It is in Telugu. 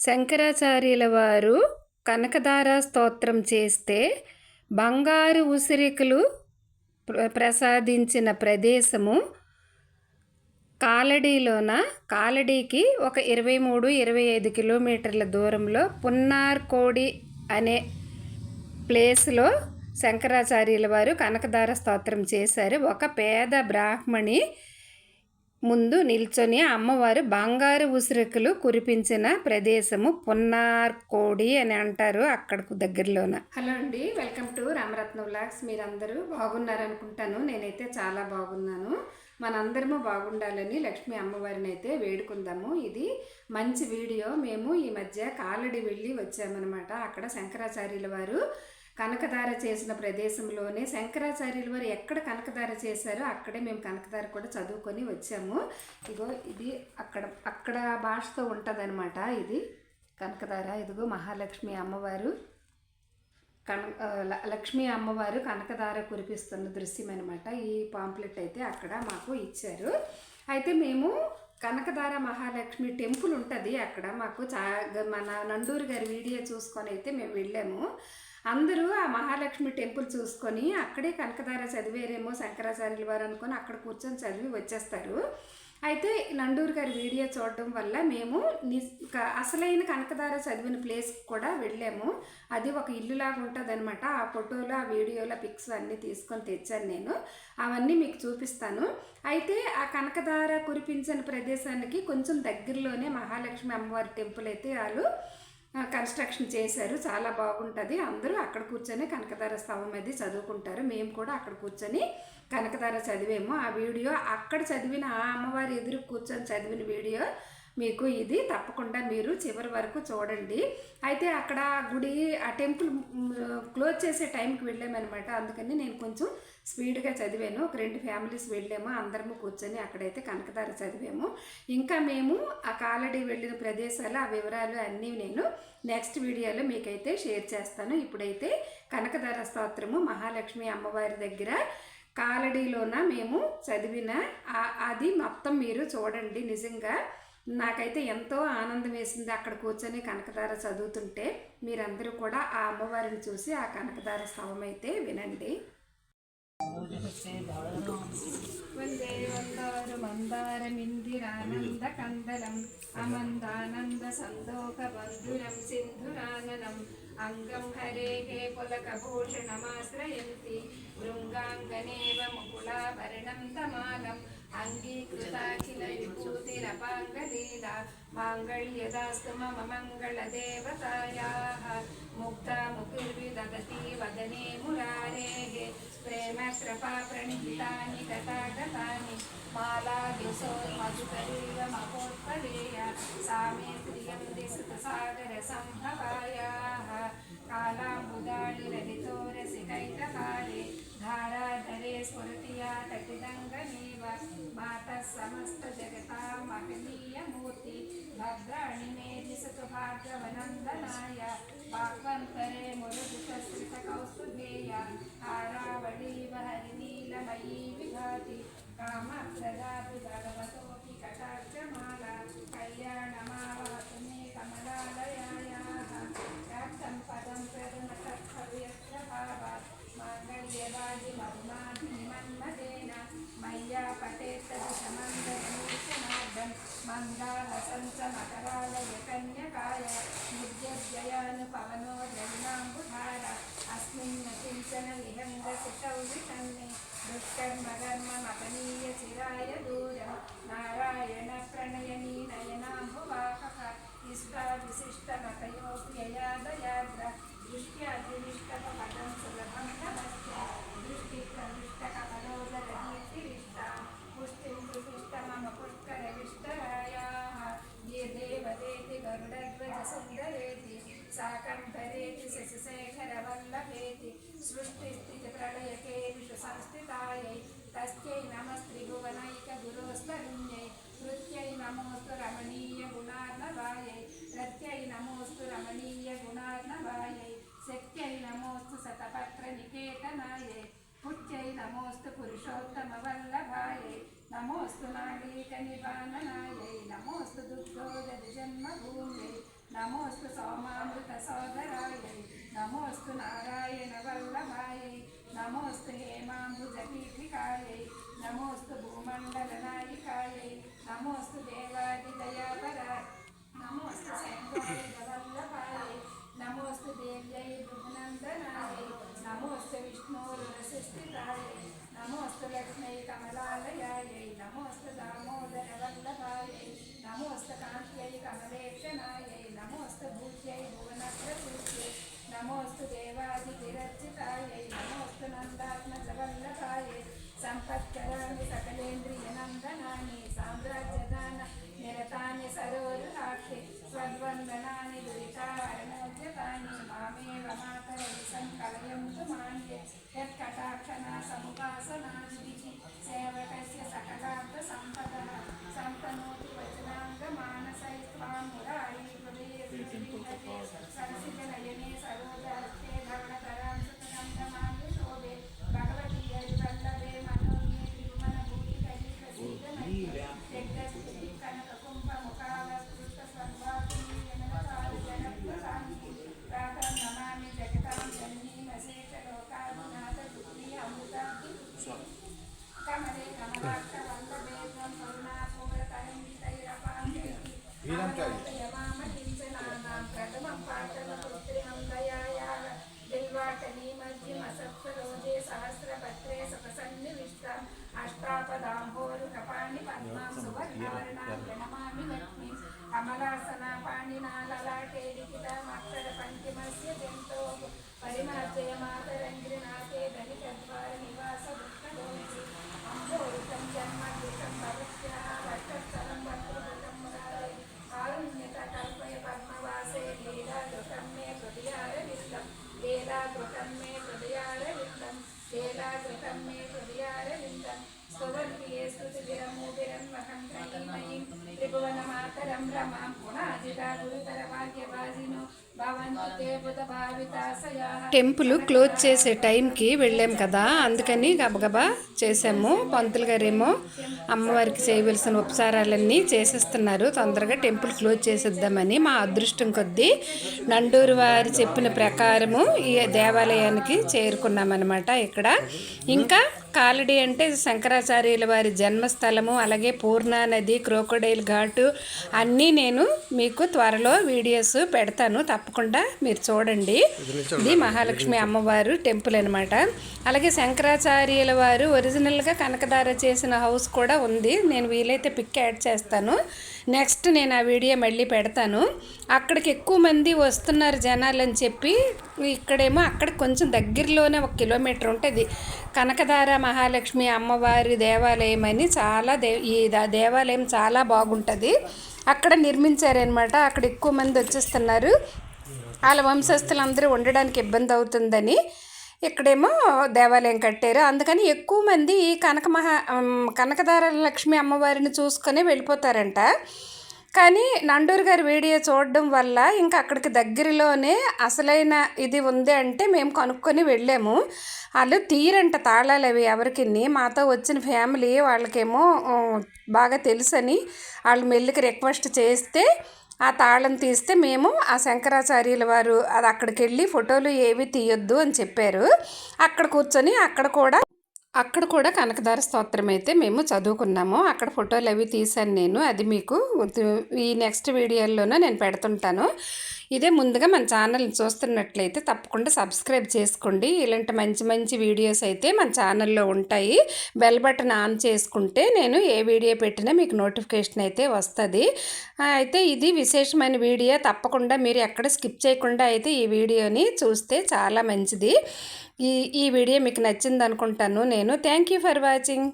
శంకరాచార్యుల వారు కనకదార స్తోత్రం చేస్తే బంగారు ఉసిరికలు ప్ర- ప్రసాదించిన ప్రదేశము కాలడీలోన కాలడీకి ఒక ఇరవై మూడు ఇరవై ఐదు కిలోమీటర్ల దూరంలో పున్నార్కోడి అనే ప్లేస్లో శంకరాచార్యుల వారు కనకదార స్తోత్రం చేశారు. ఒక పేద బ్రాహ్మణి ముందు నిల్చొని అమ్మవారు బంగారు ఉసిరికలు కురిపించిన ప్రదేశము పున్నార్కోడి అని అంటారు అక్కడకు దగ్గరలోన. హలో అండి వెల్కమ్ టు రామరత్న వ్లాగ్స్. మీరందరూ బాగున్నారనుకుంటాను. నేనైతే చాలా బాగున్నాను. మనందరము బాగుండాలని లక్ష్మీ అమ్మవారిని అయితే వేడుకుందాము. ఇది మంచి వీడియో. మేము ఈ మధ్య కాలడి వెళ్ళి వచ్చామన్నమాట. అక్కడ శంకరాచార్యుల వారు కనకదార చేసిన ప్రదేశంలోనే శంకరాచార్యుల వారు ఎక్కడ కనకదార చేశారో అక్కడే మేము కనకదార కూడా చదువుకొని వచ్చాము. ఇగో ఇది అక్కడ అక్కడ భాషతో ఉంటుందన్నమాట ఇది. కనకదార ఇదిగో మహాలక్ష్మి అమ్మవారు. కన లక్ష్మీ అమ్మవారు కనకదార కురిపిస్తున్న దృశ్యం అనమాట ఈ పాంప్లెట్ అయితే అక్కడ మాకు ఇచ్చారు. అయితే మేము కనకదార మహాలక్ష్మి టెంపుల్ ఉంటుంది అక్కడ మాకు చా మన నండూరు గారి వీడియో చూసుకొని అయితే మేము వెళ్ళాము. అందరూ ఆ మహాలక్ష్మి టెంపుల్ చూసుకొని అక్కడే కనకదార చదివేరేమో శంకరాచార్యుల వారు అనుకొని అక్కడ కూర్చొని చదివి వచ్చేస్తారు. అయితే నండూరు గారి వీడియో చూడడం వల్ల మేము అసలైన కనకదార చదివిన ప్లేస్ కూడా వెళ్ళాము. అది ఒక ఇల్లులాగా ఉంటుంది అనమాట ఆ ఫోటోలు ఆ వీడియోలో పిక్స్ అన్నీ తీసుకొని తెచ్చాను నేను. అవన్నీ మీకు చూపిస్తాను. అయితే ఆ కనకదార కురిపించిన ప్రదేశానికి కొంచెం దగ్గరలోనే మహాలక్ష్మి అమ్మవారి టెంపుల్ అయితే వాళ్ళు కన్స్ట్రక్షన్ చేశారు. చాలా బాగుంటుంది. అందరూ అక్కడ కూర్చొని కనకదార స్తవం అది చదువుకుంటారు. మేము కూడా అక్కడ కూర్చొని కనకదార చదివాము. ఆ వీడియో అక్కడ చదివిన ఆ అమ్మవారి ఎదురు కూర్చొని చదివిన వీడియో మీకు ఇది తప్పకుండా మీరు చివరి వరకు చూడండి. అయితే అక్కడ గుడి ఆ టెంపుల్ క్లోజ్ చేసే టైంకి వెళ్ళామన్నమాట. అందుకని నేను కొంచెం స్పీడ్గా చదివాను. ఒక రెండు ఫ్యామిలీస్ వెళ్ళాము. అందరము కూర్చొని అక్కడైతే కనకదార చదివాము. ఇంకా మేము ఆ కాలడీ వెళ్ళిన ప్రదేశాలు ఆ వివరాలు అన్నీ నేను నెక్స్ట్ వీడియోలో మీకైతే షేర్ చేస్తాను. ఇప్పుడైతే కనకదార స్తోత్రము మహాలక్ష్మి అమ్మవారి దగ్గర కాలడీలోన మేము చదివిన అది మొత్తం మీరు చూడండి నిజంగా. నాకైతే ఎంతో ఆనందం వేసింది అక్కడ కూర్చొని కనకదార చదువుతుంటే. మీరందరూ కూడా ఆ అమ్మవారిని చూసి ఆ కనకదార స్తవం అయితే వినండి. వందే వందారు మందారమిందిరానంద కందలం అమందానంద సందోక బంధురం సింధురాననం అంగం హరేహే పులకభూషణమాశ్రయంతి భృంగాంగనేవ ముకులాభరణం తమాలం అంగీకృతాఖిల విభూతిరపాంగలీలా మాంగళ్యదాస్తు మమ మంగళదేవతాయాः ముక్తా ముకుర్విదదతి వదనే మురారేः ప్రేమ కృపా ప్రణిహితాని గతాగతాని మాలాభిసో మధుకరీవ మహోత్పలేయ సామే ప్రియం దిసుతసాగర धाराधरे स्फुरतिया तटिदङ्गमेव मातः समस्तजगतामहनीयमूर्ति भद्राणि मे दिशतु भाद्रवनन्दनाय पाक्वन्तरे मुरुदितश्रितकौस्तुभेया आरावळीव हरिनीलमयी विभाति कामप्रदा మాంగళ్యవాది మరుమాధి మయ్యా పటేత్తదశమందనూషణార్థం మందాహసంచ మకరాలయ కన్యకాయ నిర్జయాను పవనో జగనాంబుధార అస్మిన్న కించన విహంగ శిశౌ విషన్నే దుష్కర్మకర్మ మకనీయ చిరాయ దూరం. నారాయణ ప్రణయనీ నయనాంబువాహ. ఇష్టా దృష్ట్యాదిష్టపదం సులభం గత్యై నమోస్తు రమణీయ గుణార్ణవాయై శక్త్యై నమోస్తు సతపత్ర నికేతనాయ పుచ్చై నమోస్తు పురుషోత్తమ వల్లభాయై నమోస్తు నాగరిక నిబంధనాయై నమోస్తు దుర్గోదరి జన్మభూమ్యై నమోస్తు సోమామృత సోదరాయ నమోస్తు నారాయణ వల్లభాయ నమోస్తు హేమాంబుజీకాయ పీఠికాయై నమోస్తు భూమండల నాయికాయై నమోస్తు దేవాది దయాపరాయ నమోస్తు శంకరాయ వల్లభాయై నమోస్తు దేవ్యై భువనందనాయై నమోస్తు విష్ణోరురసిస్థితాయై నమోస్తు లక్ష్మీ కమలాలయాయై. నమోస్తు దామోదర వల్లభాయై. నమోస్తు కాంత్యై కమలేక్షణాయై నమోస్తు భూత్యై భువనప్రసూత్యై నమోస్తు దేవాది నమోస్తు నందాత్మజ వల్లభాయై సంపత్కరాణి సకలేంద్రియ సంకలయంతు మాన్యే లక్ష్మీం కమలాసనా పాణినా లలాటే లీలాగృతం మే హృదయారవిందం లీలాగృతం మే హృదయారవిందం స్తువంతియే స్తుతిభిరమూభిరన్వహం త్రయీమయీం త్రిభువనమాతరం రమాం గురుతర టెంపుల్ క్లోజ్ చేసే టైంకి వెళ్ళాం కదా అందుకని గబగబా చేసాము పంతులు గారేమో అమ్మవారికి చేయవలసిన ఉపచారాలన్నీ చేసేస్తున్నారు. తొందరగా టెంపుల్ క్లోజ్ చేసేద్దామని మా అదృష్టం కొద్దీ నండూరు వారు చెప్పిన ప్రకారము ఈ దేవాలయానికి చేరుకున్నామన్నమాట ఇక్కడ. ఇంకా కాలడి అంటే శంకరాచార్యుల వారి జన్మస్థలము అలాగే పూర్ణా నది క్రోకోడైల్ ఘాటు. అన్నీ నేను మీకు త్వరలో వీడియోస్ పెడతాను. తప్పకుండా మీరు చూడండి. ఇది మహాలక్ష్మి అమ్మవారు టెంపుల్ అనమాట అలాగే శంకరాచార్యుల వారు ఒరిజినల్గా కనకదార చేసిన హౌస్ కూడా ఉంది. నేను వీలైతే పిక్ యాడ్ చేస్తాను. నెక్స్ట్ నేను ఆ వీడియో మళ్ళీ పెడతాను. అక్కడికి ఎక్కువ మంది వస్తున్నారు జనాలు అని చెప్పి ఇక్కడేమో అక్కడ కొంచెం దగ్గరలోనే ఒక కిలోమీటర్ ఉంటుంది. కనకదార మహాలక్ష్మి అమ్మవారి దేవాలయం అని చాలా దే ఈ దేవాలయం చాలా బాగుంటుంది. ఉంటుంది. అక్కడ నిర్మించారనమాట అక్కడ ఎక్కువ మంది వచ్చేస్తున్నారు. వాళ్ళ వంశస్థులందరూ ఉండడానికి ఇబ్బంది అవుతుందని ఇక్కడేమో దేవాలయం కట్టారు. అందుకని ఎక్కువ మంది ఈ కనక మహా కనకదార లక్ష్మి అమ్మవారిని చూసుకొని వెళ్ళిపోతారంట. కానీ నండూరు గారి వీడియో చూడడం వల్ల ఇంకా అక్కడికి దగ్గరలోనే అసలైన ఇది ఉంది అంటే మేము కనుక్కొని వెళ్ళాము. వాళ్ళు తీరంట తాళాలు అవి ఎవరికి మాతో వచ్చిన ఫ్యామిలీ వాళ్ళకేమో బాగా తెలుసని వాళ్ళు మెల్లికి రిక్వెస్ట్ చేస్తే ఆ తాళం తీస్తే మేము ఆ శంకరాచార్యుల వారు అది అక్కడికి వెళ్ళి ఫోటోలు ఏవి తీయొద్దు అని చెప్పారు. అక్కడ కూర్చొని అక్కడ కూడా అక్కడ కూడా కనకదార స్తోత్రం అయితే మేము చదువుకున్నాము. అక్కడ ఫోటోలు అవి తీశాను నేను. అది మీకు ఈ నెక్స్ట్ వీడియోలోనే నేను పెడుతుంటాను. ఇదే ముందుగా మన ఛానల్ని చూస్తున్నట్లయితే తప్పకుండా సబ్స్క్రైబ్ చేసుకోండి. ఇలాంటి మంచి మంచి వీడియోస్ అయితే మన ఛానల్లో ఉంటాయి. బెల్ బటన్ ఆన్ చేసుకుంటే నేను ఏ వీడియో పెట్టినా మీకు నోటిఫికేషన్ అయితే వస్తుంది. అయితే ఇది విశేషమైన వీడియో. తప్పకుండా మీరు ఎక్కడ స్కిప్ చేయకుండా అయితే ఈ వీడియోని చూస్తే చాలా మంచిది. ఈ ఈ వీడియో మీకు నచ్చింది అనుకుంటాను నేను. Thank you for watching